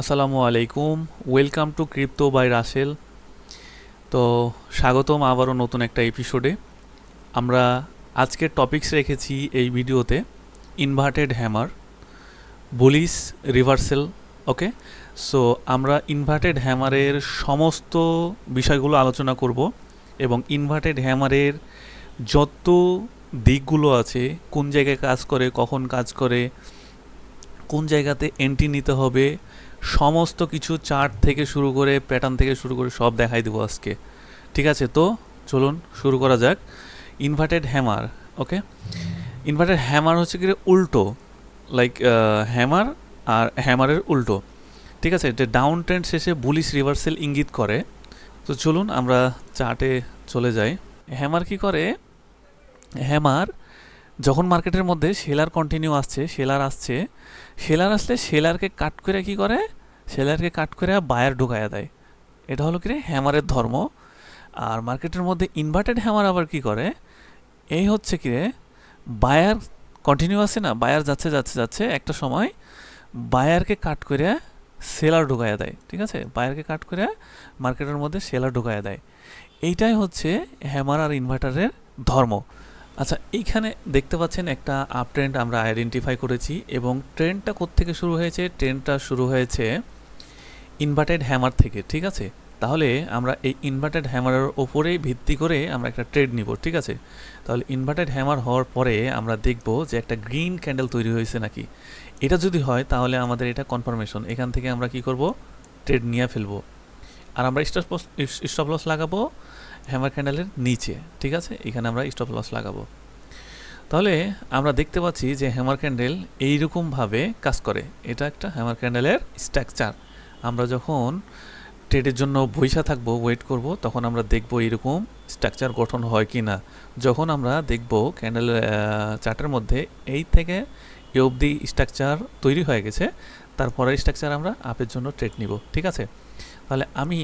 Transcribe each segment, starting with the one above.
আসসালামু আলাইকুম, welcome to crypto by Rasel. তো স্বাগতম আবারও নতুন একটা এপিসোডে আমরা আজকের টপিকস রেখেছি এই ভিডিওতে inverted hammer bullish reversal okay so আমরা ইনভার্টেড হ্যামারের সমস্ত বিষয়গুলো আলোচনা করব এবং ইনভার্টেড হ্যামারের যত দিকগুলো আছে, কোন জায়গায় কাজ করে, কখন কাজ করে, কোন জায়গাতে এন্ট্রি নিতে হবে সমস্ত কিছু চার্ট থেকে শুরু করে প্যাটার্ন থেকে শুরু করে সব দেখাই দেবো আজকে। ঠিক আছে? তো চলুন শুরু করা যাক। Inverted hammer okay inverted hammer হচ্ছে কি উল্টো। লাইক হ্যামার আর হ্যামারের উল্টো। ঠিক আছে? এটা ডাউন ট্রেন্ড শেষে বুলিশ রিভার্সেল ইঙ্গিত করে। তো চলুন আমরা চার্টে চলে যাই। হ্যামার কি করে? হ্যামার যখন মার্কেটের মধ্যে সেলার কন্টিনিউ আসছে, সেলার আসছে, সেলার আসলে সেলারকে কাট করে কি করে? সেলারকে কাট করে বায়ার ঢুকাইয়া দেয়। এটা হলো কি রে? হ্যামারের ধর্ম। আর মার্কেটের মধ্যে ইনভার্টেড হ্যামার আবার কি করে? এই হচ্ছে কি রে? বায়ার কন্টিনিউ আছে না বায়ার যাচ্ছে যাচ্ছে যাচ্ছে, একটা সময় বায়ারকে কাট করে সেলার ঢুকাইয়া দেয়। ঠিক আছে? বায়ারকে কাট করে মার্কেটের মধ্যে সেলার ঢুকাইয়া দেয়। এইটাই হচ্ছে হ্যামার আর ইনভার্টারের ধর্ম। আচ্ছা এইখানে দেখতে পাচ্ছেন একটা আপ ট্রেন্ড আমরা আইডেন্টিফাই করেছি এবং ট্রেন্ডটা থেকে শুরু হয়েছে? ট্রেন্ডটা শুরু হয়েছে ইনভার্টেড হ্যামার থেকে, ঠিক আছে? তাহলে আমরা এই ইনভার্টেড হ্যামারের ওপরেই ভিত্তি করে আমরা একটা ট্রেড নিব, ঠিক আছে? তাহলে ইনভার্টেড হ্যামার হওয়ার পরে আমরা দেখব যে একটা গ্রিন ক্যান্ডেল তৈরি হয়েছে নাকি। এটা যদি হয়, তাহলে আমাদের এটা কনফার্মেশন এখান থেকে আমরা কি করব? ট্রেড নিয়ে ফেলব। আর আমরা স্টপ স্টপ লস লাগাবো। হ্যামার ক্যান্ডেলের নিচে, ঠিক আছে? এখানে আমরা স্টপ লস লাগাবো। তাহলে আমরা দেখতে পাচ্ছি যে হ্যামার ক্যান্ডেল এইরকমভাবে কাজ করে। এটা একটা হ্যামার ক্যান্ডেলের স্ট্রাকচার আমরা যখন ট্রেডের জন্য বৈশা থাকব ওয়েট করব, তখন আমরা দেখব এইরকম স্ট্রাকচার গঠন হয় কি না যখন আমরা দেখব ক্যান্ডেল চার্টের মধ্যে এই থেকে এ অবধি স্ট্রাকচার তৈরি হয়ে গেছে, তারপরের স্ট্রাকচার আমরা আপের জন্য ট্রেড নিব, ঠিক আছে? তাহলে আমি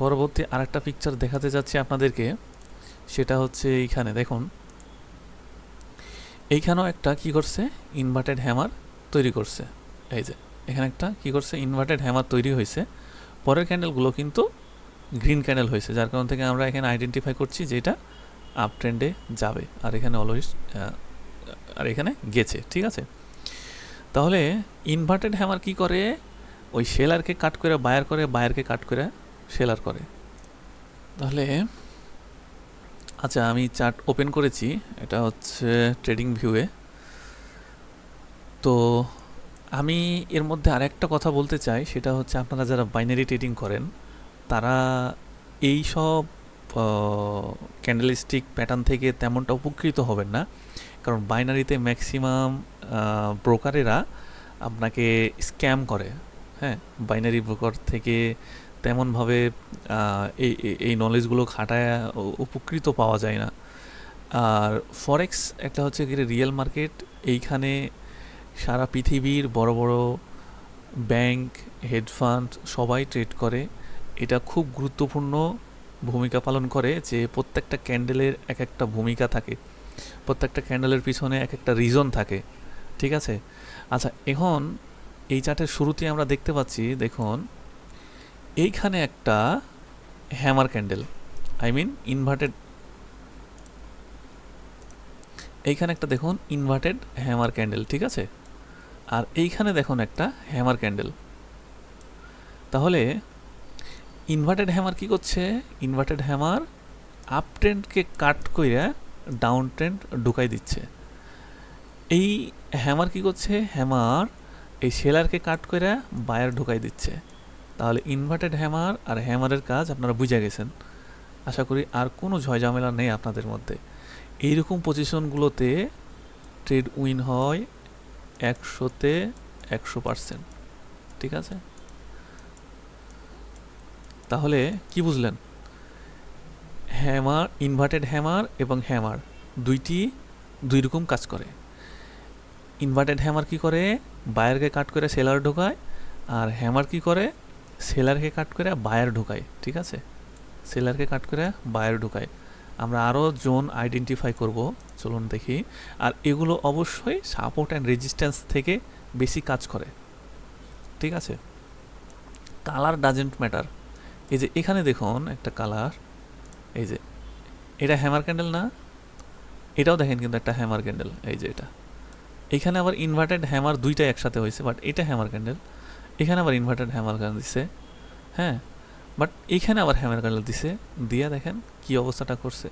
পরবর্তী আরেকটা পিকচার দেখাতে যাচ্ছি আপনাদেরকে। সেটা হচ্ছে এইখানে, দেখুন। এইখানেও একটা কি করছে? ইনভার্টেড হ্যামার তৈরি করছে। এই যে, এখানে একটা কি করছে? ইনভার্টেড হ্যামার তৈরি হয়েছে। পরের ক্যান্ডেলগুলো কিন্তু গ্রিন ক্যান্ডেল হয়েছে, যার কারণ থেকে আমরা এখানে আইডেন্টিফাই করছি যে এটা আপ ট্রেন্ডে যাবে, আর এখানে অলওয়েজ আর এখানে গেছে, ঠিক আছে? তাহলে ইনভার্টেড হ্যামার কি করে? ওই সেলারকে কাট করে বায়ার করে বায়ারকে কাট করে সেলার করে। তাহলে আচ্ছা আমি চার্ট ওপেন করেছি, এটা হচ্ছে ট্রেডিং ভিউয়ে তো, আমি এর মধ্যে আরেকটা কথা বলতে চাই, সেটা হচ্ছে আপনারা যারা বাইনারি ট্রেডিং করেন, তারা এই সব ক্যান্ডেলিস্টিক প্যাটার্ন থেকে তেমনটা উপকৃত হবেন না। কারণ বাইনারিতে ম্যাক্সিমাম ব্রোকারেরা আপনাকে স্ক্যাম করে হ্যাঁ? বাইনারি ব্রোকার থেকে তেমনভাবে এই এই নলেজগুলো খাটায় উপকৃত পাওয়া যায় না। আর ফরেক্স একটা হচ্ছে রিয়েল মার্কেট এইখানে সারা পৃথিবীর বড় বড় ব্যাংক হেড ফান্ড সবাই ট্রেড করে। এটা খুব গুরুত্বপূর্ণ ভূমিকা পালন করে যে প্রত্যেকটা ক্যান্ডেলের এক একটা ভূমিকা থাকে। প্রত্যেকটা ক্যান্ডেলের পিছনে এক একটা রিজন থাকে। ঠিক আছে? আচ্ছা এখন এই চার্টের শুরুতে আমরা দেখতে পাচ্ছি, দেখুন এইখানে একটা hammer candle I mean inverted এইখানে একটা দেখুন ইনভার্টেড হ্যামার ক্যান্ডেল ঠিক আছে? আর এইখানে দেখুন একটা হ্যামার ক্যান্ডেল তাহলে ইনভার্টেড হ্যামার কি করছে? ইনভার্টেড হ্যামার আপ ট্রেন্ডকে কাট কইরা ডাউন ট্রেন্ড ঢুকাই দিচ্ছে। এই হ্যামার কি করছে? হ্যামার এই সেলারকে কাট করে বায়ার ঢুকাই দিচ্ছে। তাহলে ইনভার্টেড হ্যামার আর হ্যামারের কাজ আপনারা বুঝে গেছেন। আশা করি আর কোনো ঝয়ঝামেলা নেই আপনাদের মধ্যে। এইরকম পজিশনগুলোতে ট্রেড উইন হয় একশোতে একশো পারসেন্ট ঠিক আছে? তাহলে কি বুঝলেন? হ্যামার ইনভার্টেড হ্যামার এবং হ্যামার দুইটি দুই রকম কাজ করে। ইনভার্টেড হ্যামার কি করে? বায়ারকে কাট করে সেলার ঢোকায়। আর হ্যামার কি করে? সেলারকে কাট করে বায়ার ঢোকায়, ঠিক আছে? সেলারকে কাট করে বায়ার ঢোকায়। আমরা আরও জোন আইডেন্টিফাই করব, চলুন দেখি। আর এগুলো অবশ্যই সাপোর্ট অ্যান্ড রেজিস্ট্যান্স থেকে বেশি কাজ করে, ঠিক আছে? কালার ডাজেন্ট ম্যাটার এই যে এখানে দেখুন একটা কালার এই যে, এটা হ্যামার ক্যান্ডেল না? এটাও দেখেন কিন্তু একটা হ্যামার ক্যান্ডেল এই যে এটা। এখানে আবার ইনভার্টেড হ্যামার দুইটা একসাথে হয়েছে বাট এটা হ্যামার ক্যান্ডেল এখানে আবার ইনভার্টার হ্যামার ক্যান্ডেল দিছে হ্যাঁ? বাট এখানে আবার হ্যামার ক্যান্ডেল দিছে, দিয়া দেখেন কি অবস্থাটা করছে।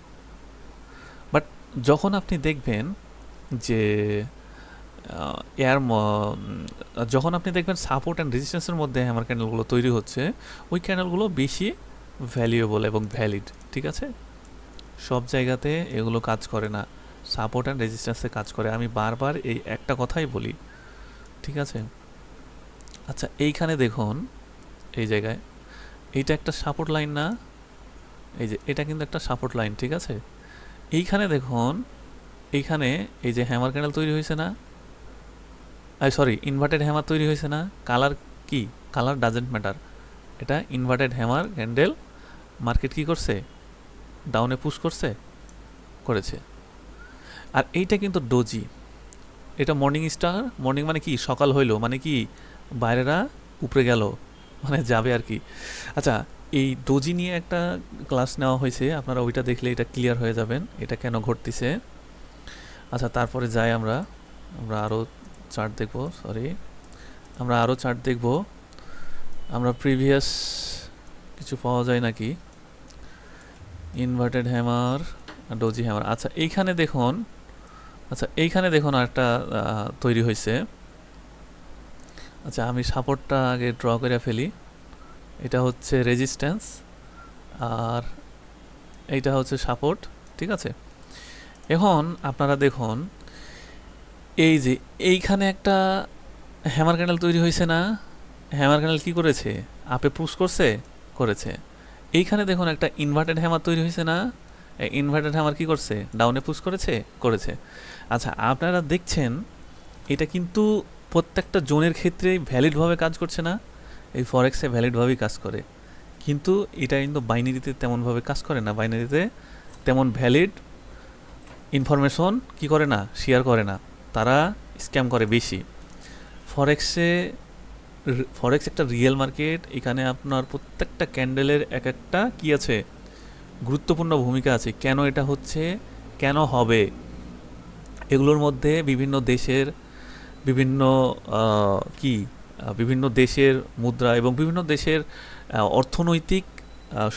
বাট যখন আপনি দেখবেন যে এয়ার যখন আপনি দেখবেন সাপোর্ট অ্যান্ড রেজিস্ট্যান্সের মধ্যে হ্যামার ক্যান্ডেলগুলো তৈরি হচ্ছে, ওই ক্যান্ডেলগুলো বেশি ভ্যালুয়েবল এবং ভ্যালিড ঠিক আছে? সব জায়গাতে এগুলো কাজ করে না। সাপোর্ট অ্যান্ড রেজিস্ট্যান্সে কাজ করে। আমি বারবার এই একটা কথাই বলি, ঠিক আছে? আচ্ছা এইখানে দেখুন, এই জায়গায়, এইটা একটা সাপোর্ট লাইন না? এই যে, এটা কিন্তু একটা সাপোর্ট লাইন ঠিক আছে? এইখানে দেখুন, এইখানে এই যে হ্যামার ক্যান্ডেল তৈরি হয়েছে না? সরি ইনভার্টেড হ্যামার তৈরি হয়েছে না? কালার কি? কালার ডাজেন্ট ম্যাটার এটা ইনভার্টেড হ্যামার ক্যান্ডেল মার্কেট কি করছে? ডাউনে পুশ করছে? করেছে। আর এইটা কিন্তু ডোজি এটা মর্নিং স্টার মর্নিং মানে কি? সকাল হইল মানে কি? বাইরেরা উপরে গেল মানে যাবে আর কি। আচ্ছা এই ডোজি নিয়ে একটা ক্লাস নেওয়া হয়েছে, আপনারা ওইটা দেখলে এটা ক্লিয়ার হয়ে যাবেন, এটা কেন ঘটতেছে। আচ্ছা তারপরে যাই আমরা আমরা আরও চার্ট দেখব সরি আমরা আরও চার্ট দেখব, আমরা প্রিভিয়াস কিছু পাওয়া যায় নাকি? Inverted hammer doji hammer. আচ্ছা এইখানে দেখুন আচ্ছা এইখানে দেখুন একটা তৈরি হয়েছে। আচ্ছা আমি সাপোর্টটা আগে ড্র করে ফেলি। এটা হচ্ছে রেজিস্ট্যান্স আর এইটা হচ্ছে সাপোর্ট ঠিক আছে? এখন আপনারা দেখুন, এই যে এইখানে একটা হ্যামার ক্যান্ডেল তৈরি হয়েছে না? হ্যামার ক্যান্ডেল কি করেছে? আপে পুশ করছে? করেছে। এইখানে দেখুন একটা ইনভার্টেড হ্যামার তৈরি হয়েছে না? ইনভার্টেড হ্যামার কি করছে? ডাউনে পুশ করেছে? করেছে। আচ্ছা আপনারা দেখছেন, এটা কিন্তু প্রত্যেকটা জোনের ক্ষেত্রে ভ্যালিডভাবে কাজ করছে না, এই ফরেক্সে ভ্যালিডভাবেই কাজ করে। কিন্তু এটা কিন্তু বাইনারিতে তেমনভাবে কাজ করে না। বাইনারিতে তেমন ভ্যালিড ইনফরমেশন কি করে না? শেয়ার করে না। তারা স্ক্যাম করে বেশি। ফরেক্সে ফরেক্স একটা রিয়েল মার্কেট এখানে আপনার প্রত্যেকটা ক্যান্ডেলের এক একটা কি আছে? গুরুত্বপূর্ণ ভূমিকা আছে। কেন এটা হচ্ছে? কেন হবে? এগুলোর মধ্যে বিভিন্ন দেশের বিভিন্ন কি বিভিন্ন দেশের মুদ্রা এবং বিভিন্ন দেশের অর্থনৈতিক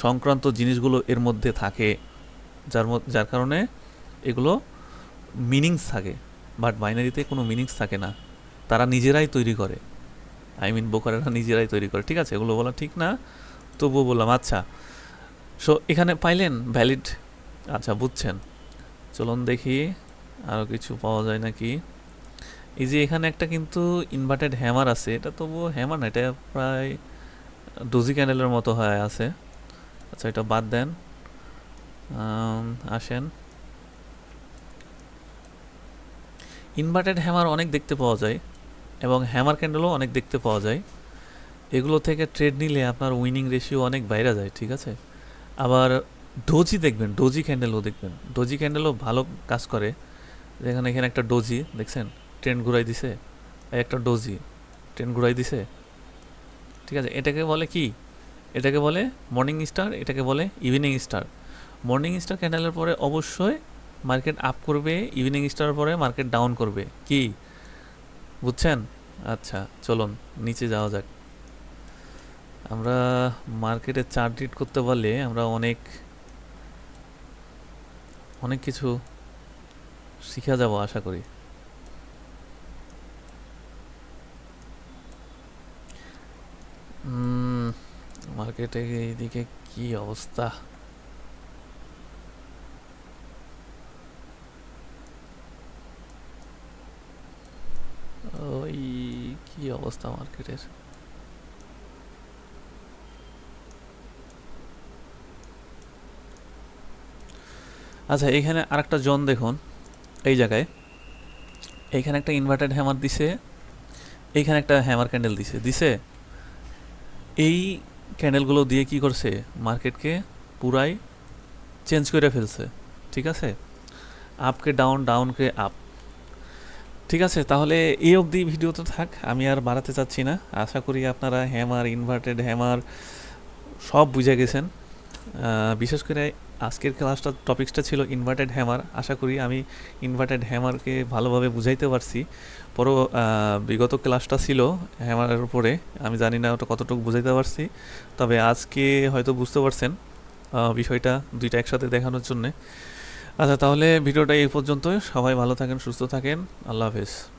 সংক্রান্ত জিনিসগুলো এর মধ্যে থাকে। যার যার কারণে এগুলো মিনিংস থাকে। বাট বাইনারিতে কোনো মিনিংস থাকে না। তারা নিজেরাই তৈরি করে। আই মিন বোকারেরা নিজেরাই তৈরি করে। ঠিক আছে? এগুলো বলা ঠিক না? তবুও বললাম আচ্ছা। সো এখানে পাইলেন? ভ্যালিড আচ্ছা বুঝছেন। চলুন দেখি। আরও কিছু পাওয়া যায় নাকি? এই যে এখানে একটা কিন্তু ইনভার্টেড হ্যামার আছে, এটা তবুও হ্যামার না, এটা প্রায় ডোজি ক্যান্ডেলের মতো হয়ে, আছে। আচ্ছা এটা বাদ দেন। আসেন। ইনভার্টেড হ্যামার অনেক দেখতে পাওয়া যায়, এবং হ্যামার ক্যান্ডেলও অনেক দেখতে পাওয়া যায়। এগুলো থেকে ট্রেড নিলে আপনার উইনিং রেশিও অনেক বাইরে যায়, ঠিক আছে? আবার ডোজি দেখবেন ডোজি ক্যান্ডেলও দেখবেন। ডোজি ক্যান্ডেলও ভালো কাজ করে। যেখানে এখানে একটা ডোজি দেখছেন? ট্রেন ঘুরাই দিছে একটা ডোজি, ট্রেন ঘুরাই দিছে। ঠিক আছে, এটাকে বলে কি? এটাকে বলে মর্নিং স্টার এটাকে বলে ইভিনিং স্টার মর্নিং স্টার ক্যান্ডেলের পরে অবশ্যই মার্কেট আপ করবে ইভিনিং স্টারের পরে মার্কেট ডাউন করবে। কি? বুঝছেন? আচ্ছা চলুন, নিচে যাওয়া যাক। আমরা মার্কেটে চার্ট রিড করতে পারলে আমরা অনেক অনেক কিছু শিখা যাব, আশা করি। মার্কেটে এইদিকে কি অবস্থা? ওই কি অবস্থা মার্কেটের? আচ্ছা এখানে আরেকটা জোন দেখুন, এই জায়গায়। এইখানে একটা ইনভার্টেড হ্যামার দিছে এইখানে একটা হ্যামার ক্যান্ডেল দিছে। দিছে? এই ক্যান্ডেলগুলো দিয়ে কি করছে? মার্কেটকে পুরাই চেঞ্জ করে ফেলছে। ঠিক আছে? আপকে ডাউন ডাউনকে আপ ঠিক আছে? তাহলে এই অবধি ভিডিও তো থাক। আমি আর বাড়াতে চাচ্ছি না। আশা করি আপনারা হ্যামার ইনভার্টেড হ্যামার সব বুঝে গেছেন। বিশেষ করে আজকের ক্লাসটা টপিকসটা ছিল ইনভার্টেড হ্যামার আশা করি আমি ইনভার্টেড হ্যামারকে ভালোভাবে বুঝাইতে পারছি। পরও বিগত ক্লাসটা ছিল হ্যামারের উপরে। আমি জানি না ওটা কতটুকু বুঝাইতে পারছি। তবে আজকে হয়তো বুঝতে পারছেন বিষয়টা দুইটা একসাথে দেখানোর জন্যে। আচ্ছা তাহলে ভিডিওটা এই পর্যন্তই। সবাই ভালো থাকেন, সুস্থ থাকেন। আল্লাহ হাফেজ।